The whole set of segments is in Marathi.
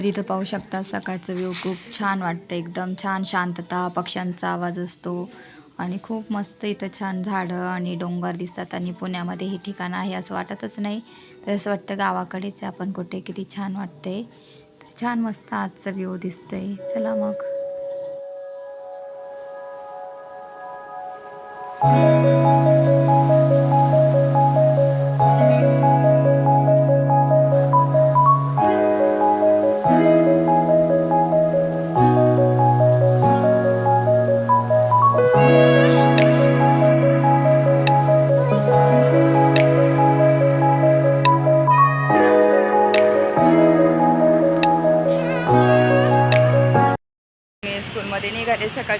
तर इथं पाहू शकता सकाळचं व्ह्यू खूप छान वाटतं. एकदम छान शांतता पक्ष्यांचा आवाज असतो. आणि खूप मस्त इथं छान झाडं आणि डोंगर दिसतात आणि पुण्यामध्ये हे ठिकाण आहे असं वाटतच नाही. तर असं वाटतं गावाकडेच आहे. आपण कुठे किती छान वाटते तर छान मस्त आजचा व्ह्यू दिसतंय. चला मग. मी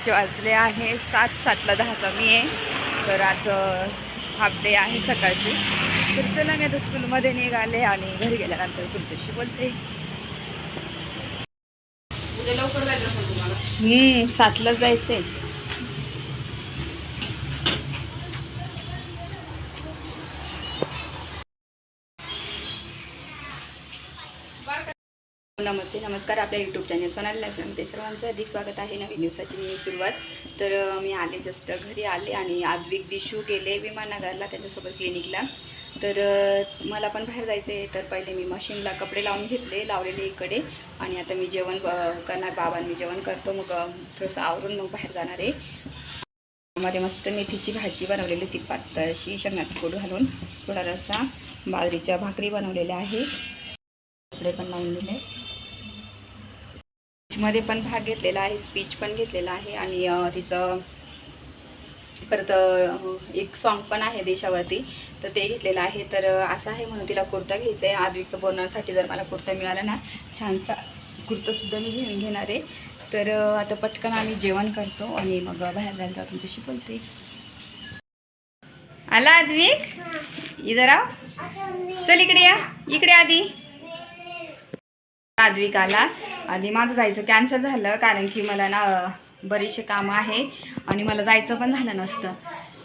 सकाळचे वाजले आहे सात सातला दहाचा मी आहे. तर आज हाफ डे आहे सकाळची. तर चला मी आता स्कूलमध्ये निघाले आणि घरी गेल्यानंतर तुमच्याशी बोलते. लवकर जायचं असेल तुम्हाला हम्म, सातलाच जायचंय नमस्ते नमस्कार आपल्या यूट्यूब चॅनल सोनाली लक्ष्मण. ते सर्वांचं अधिक स्वागत आहे नवीन दिवसाची मी सुरुवात. तर मी आले जस्ट घरी आले आणि आद्विक दिशू गेले विमाननगरला त्याच्यासोबत क्लिनिकला तर मला पण बाहेर जायचं आहे तर पहिले मी मशीनला कपडे लावून घेतले लावलेले इकडे. आणि आता मी जेवण करणार बाबांनी जेवण करतो. मग थोडंसं आवरून मग बाहेर जाणार आहे. मध्ये मस्त मेथीची भाजी बनवलेली ती पातळ अशी शेंगण्याचं घालून. थोडा रस्सा बाजरीच्या भाकरी बनवलेल्या आहे. कपडे पण लावून दिले. मध्ये पण भाग घेतलेला आहे स्पीच पण घेतलेला आहे आणि तिचं परत एक सॉन्ग पण आहे देशावरती तर ते घेतलेलं आहे. तर असं आहे म्हणून तिला कुर्ता घ्यायचा आहे. आद्विकचं बोलण्यासाठी जर मला कुर्ता मिळाला ना छानसा कुर्तासुद्धा मी घेऊन घेणार आहे. तर आता पटकन आम्ही जेवण करतो आणि मग बाहेर जायला तुमच्याशी बोलते. आला आद्विक? इधर आ चल इकडे या. इकडे आधी. साद्विकाला आणि माझं जायचं कॅन्सल झालं कारण की मला ना बरेचसे बरीचशी कामं आहे आणि मला जायचं पण झालं नसतं.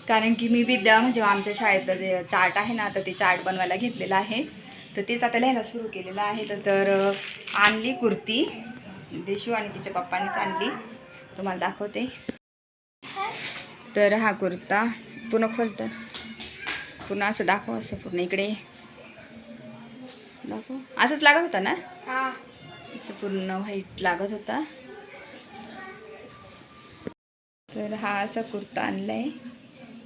कारण की मी विद्या म्हणजे आमच्या शाळेतलं जे चार्ट आहे ना तर ते चार्ट बनवायला घेतलेलं आहे. तर तेच आता लिहायला सुरू केलेलं आहे. तर तर आणली कुर्ती. देशू आणि तिच्या पप्पानीच आणली. तुम्हाला दाखवते. तर हा कुर्ता पुन्हा खोलतं पुन्हा असं दाखव असं पूर्ण इकडे. दाखव. असंच लागत होता ना? असं पूर्ण व्हाईट लागत होता. तर हा असा कुर्ता आणलाय.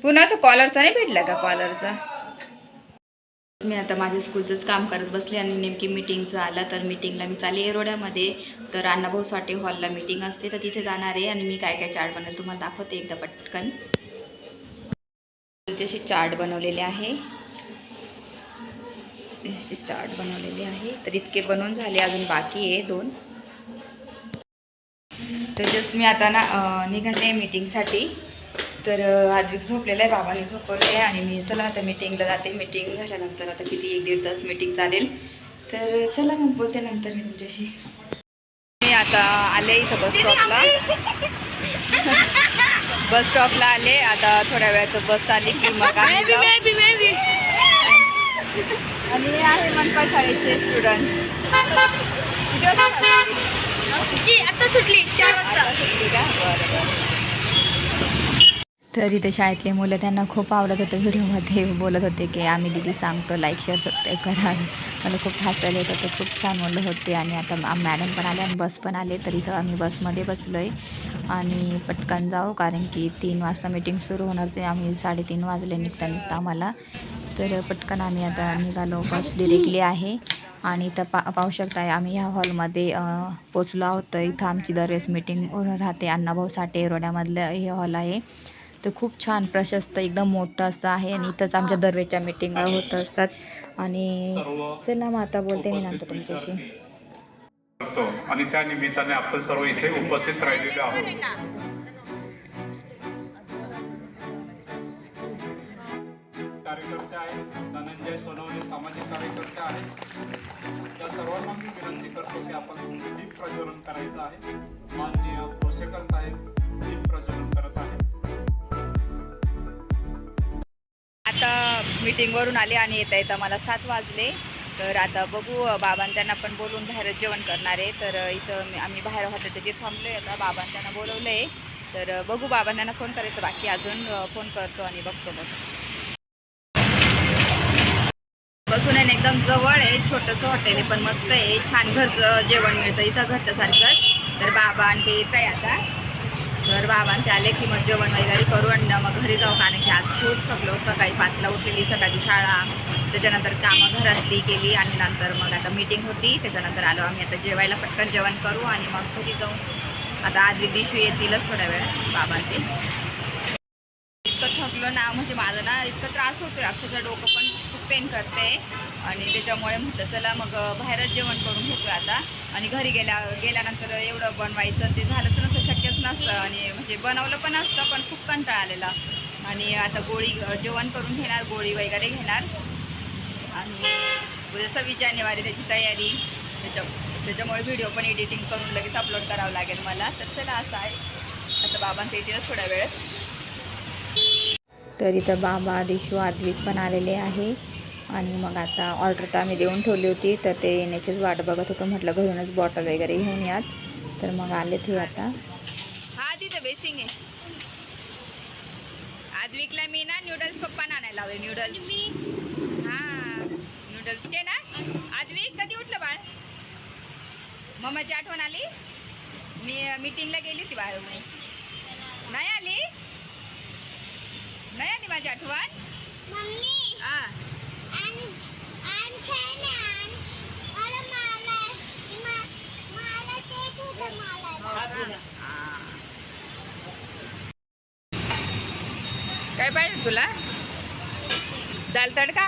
पुन्हा असं कॉलरचा नाही भेटला का कॉलरचा मी आता माझ्या स्कूलचंच काम करत बसले आणि नेमकी मीटिंगचं आलं तर मीटिंगला मी चालली एरोड्यामध्ये तर अण्णाभाऊ साठे हॉलला मीटिंग असते तर तिथे जाणार आहे आणि मी काय काय चार्ट बनवेल तुम्हाला दाखवते एकदा पटकन. अशी चार्ट बनवलेले आहे. अशी चार्ट बनवलेली आहे. तर इतके बनवून झाले अजून बाकी आहे दोन. तर जस्ट मी आता ना निघाले मीटिंगसाठी तर अं, आद्विक झोपलेला आहे बाबाने झोपवले आहे आणि मी चला आता मीटिंगला जाते. मीटिंग झाल्यानंतर आता किती एक दीड तास मीटिंग चालेल. तर चला मग बोलते नंतर मी तुमच्याशी. मी आता आले इथं बस स्टॉपला बस स्टॉपला आले. आता थोड्या वेळात बस आली की मग. आणि हे आहे मनपा शाळेचे स्टुडंट आता सुटली चार वाजता. तर इथे शाळेतले मुलं त्यांना खूप आवडत होतं व्हिडिओमध्ये. बोलत होते की आम्ही दिदी सांगतो लाईक शेअर सबस्क्राईब करा. मला खूप हसायला येत होतं खूप छान मुलं होते. आणि आता आम- मॅडम पण आले आणि बस पण आले. तर इथं आम्ही बसमध्ये बसलो आहे आणि पटकन जाऊ कारण की तीन वाजता मीटिंग सुरू होणार ते. आम्ही साडेतीन वाजले निघता निघता आम्हाला. तर पटकन आम्ही आता निघालो. बस डिरेक्टली आहे. आणि इथं पा पाहू शकताय आम्ही ह्या हॉलमध्ये पोचलो आहोत. इथं आमची दरवेळेस मीटिंग राहते. अण्णाभाऊ साठे रोड्यामधलं हे हॉल आहे. तर खूप छान प्रशस्त एकदम मोठं असं आहे. आणि इथंच आमच्या दरवेळच्या मिटिंगा होत असतात. आणि चला मग आता बोलते मी नंतर तुमच्याशी. आणि त्या निमित्ताने आपण सर्व इथे उपस्थित राहिलेलो आहोत. विनंती करतो की आपण दीप प्रज्वलन करायचं आहे. माननीय भोसेकर साहेब दीप प्रज्वलन करत आहेत. आता मीटिंगवरून आले आणि येता येता मला सात वाजले. तर आता बघू अ, त्यांना पण बोलून बाहेर जेवण करणार आहे. तर इथं आम्ही बाहेर हॉटेलच्या तिथे थांबलो आता बाबांनी त्यांना बोलवलं आहे तर बघू बाबांनी फोन करायचं बाकी. अजून फोन करतो आणि बघतो मग बसून आहे ना एकदम जवळ आहे छोटंसं हॉटेल आहे पण मस्त आहे. छान घरचं जेवण मिळतं इथं घरच्यासारखंच तर बाबा आणि ते येत आहे आता. तर बाबांचे आले की मग जेवण वगैरे करू आणि मग घरी जाऊ. कारण की आज खूप थकलो. सकाळी पाचला उठलेली सकाळची शाळा. त्याच्यानंतर कामं घरातली केली आणि नंतर मग आता मीटिंग होती. त्याच्यानंतर आलो आम्ही आता जेवायला पटकन जेवण करू आणि मग घरी जाऊ. आता आज दिशू येतीलच थोड्या वेळात बाबांचे इतकं थकलो ना म्हणजे माझं ना इतकं त्रास होतोय. अक्षरशः डोकं पण पेन करते. आणि त्याच्यामुळे म्हटलं चला मग बाहेरच जेवण करून घेतो आता. आणि घरी गेल्या गेल्यानंतर एवढं बनवायचं ते झालंच नसतं शक्यच नसतं. आणि म्हणजे बनवलं पण असतं पण खूप कंटाळा आलेला. आणि आता गोळी जेवण करून घेणार गोळी वगैरे घेणार. आणि उद्या सव्वीस जानेवारी त्याची तयारी. त्याच्या त्याच्यामुळे व्हिडिओ पण एडिटिंग करून लगेच अपलोड करावं लागेल मला. तर चला असं आहे. आता बाबांचं येतीलच थोड्या वेळेत तर इथं बाबा दिशू आद्विक पण आलेले आहे. आणि मग आता ऑर्डर तर आम्ही देऊन ठेवली होती तर ते येण्याचीच वाट बघत होतो. म्हटलं घरूनच बॉटल वगैरे घेऊन यात. तर मग आले ते आता. हा तिथं बेसिंग आहे. आद्विकला मी ना न्यूडल्स पप्पा आणायला लावले न्यूडल्स मी? हां न्यूडल्सचे ना. आद्विक कधी उठलं बाळ? मम्माची आठवण आली? मी मीटिंगला गेली होती बाळ नाही आली? नाही आली माझी आठवण? मम्मी? हा अंश अंश आहे ना अंश मला मला मा- मला ते कुठं मला हा. काय पाहिजे तुला? दाल तडका?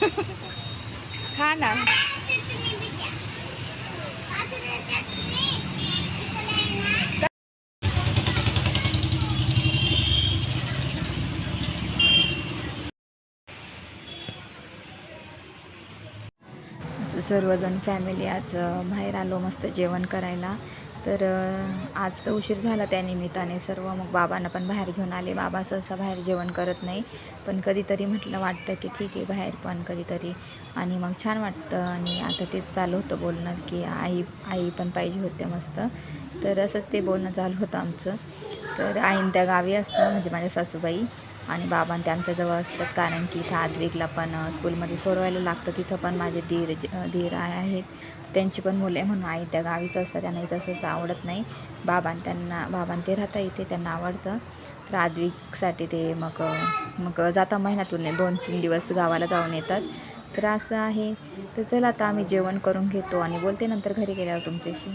खा ना. सर्वजण फॅमिली आज बाहेर आलो मस्त जेवण करायला. तर आज तर उशीर झाला त्यानिमित्ताने सर्व. मग बाबांना पण बाहेर घेऊन आले. बाबा सहसा बाहेर जेवण करत नाही. पण कधीतरी म्हटलं वाटतं की ठीक आहे बाहेर पण कधीतरी. आणि मग छान वाटतं. आणि आता तेच चालू होतं बोलणं की आई आई पण पाहिजे होते मस्त. तर असंच ते बोलणं चालू होतं आमचं. तर आईन त्या गावी असतं म्हणजे माझ्या सासूबाई. आणि बाबां ते आमच्याजवळ असतात. कारण की इथं आद्विकला पण स्कूलमध्ये सोडवायला लागतं. तिथं पण माझे धीर धीर आहेत. त्यांची पण मुलं आहे म्हणून आई त्या गावीच असतात. त्यांना इथं तसंच आवडत नाही. बाबां त्यांना बाबां ते राहता इथे. त्यांना आवडतं. तर आद्विकसाठी ते मग मग जाता महिन्यातून दोन तीन दिवस गावाला जाऊन येतात. तर असं आहे. तर चला आता आम्ही जेवण करून घेतो आणि बोलते नंतर घरी गेल्यावर तुमच्याशी.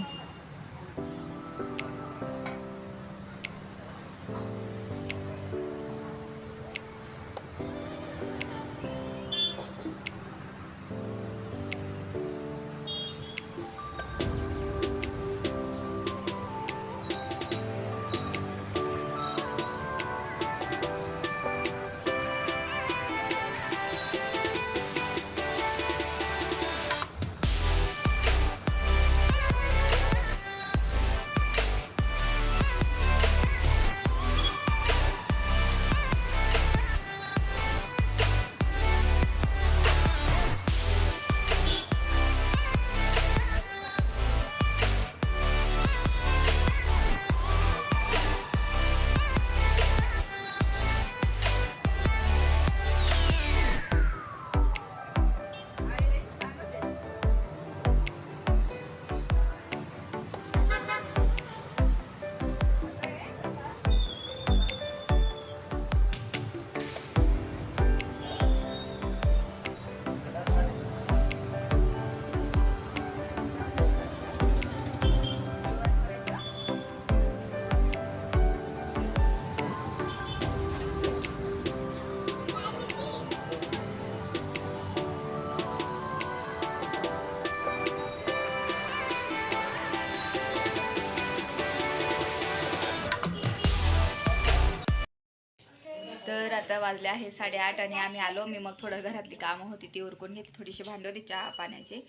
वाजले आहे साडेआठ आणि आम्ही आलो. मी मग थोडं घरातली कामं होती ती उरकून घेतली. थोडीशी भांडी होती चहा पाण्याचे.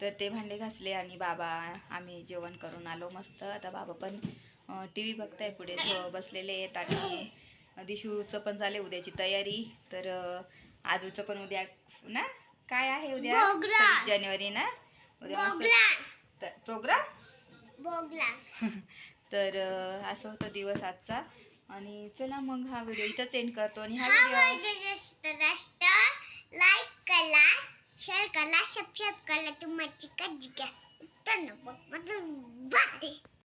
तर ते भांडे घासले आणि बाबा आम्ही जेवण करून आलो मस्त. आता बाबा पण टी व्ही बघताय पुढे. बसलेले आहेत आणि दिशूचं पण झाले उद्याची तयारी. तर आजूचं पण उद्या ना? काय आहे उद्या? जानेवारी ना? उद्या मस्त. प्रोग्राम तर असं होतं दिवस आजचा. आणि चला मग हा व्हिडिओ इथंच एंड करतो आणि हा व्हिडिओ लाईक करा शेअर करा सबस्क्राईब करा. तुम्हाला काळजी घ्या. धन्यवाद बाय.